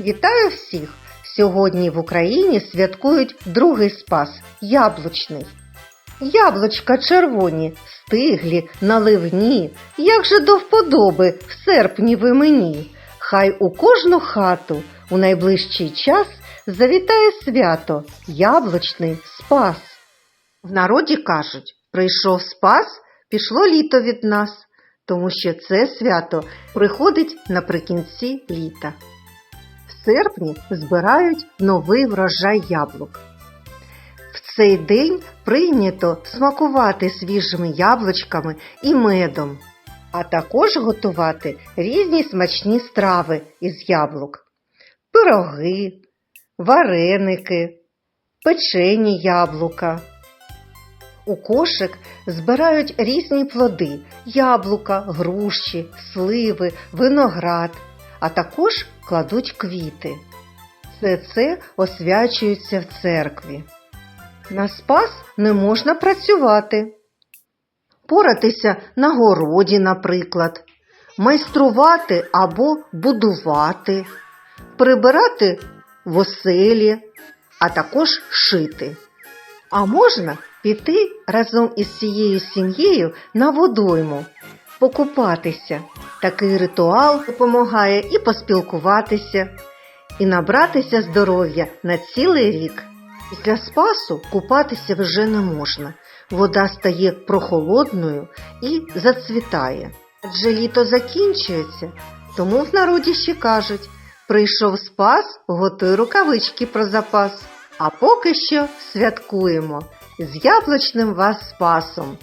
Вітаю всіх! Сьогодні в Україні святкують другий спас яблучний. Яблучка червоні, стиглі, наливні, як же до вподоби в серпні ви мені. Хай у кожну хату у найближчий час завітає свято яблучний спас. В народі кажуть, прийшов спас, пішло літо від нас, тому що це свято приходить наприкінці літа. Серпні збирають новий врожай яблук. В цей день прийнято смакувати свіжими яблучками і медом, а також готувати різні смачні страви із яблук: пироги, вареники, печені яблука. У кошик збирають різні плоди яблука, груші, сливи, виноград, а також кладуть квіти. Все це освячується в церкві. На спас не можна працювати. Поратися на городі, наприклад, майструвати або будувати, прибирати в оселі, а також шити. А можна піти разом із всією сім'єю на водойму, покупатися. Такий ритуал допомагає і поспілкуватися, і набратися здоров'я на цілий рік. Після спасу купатися вже не можна. Вода стає прохолодною і зацвітає. Адже літо закінчується, тому в народі ще кажуть прийшов спас, готуй рукавички про запас. А поки що святкуємо з яблучним вас спасом.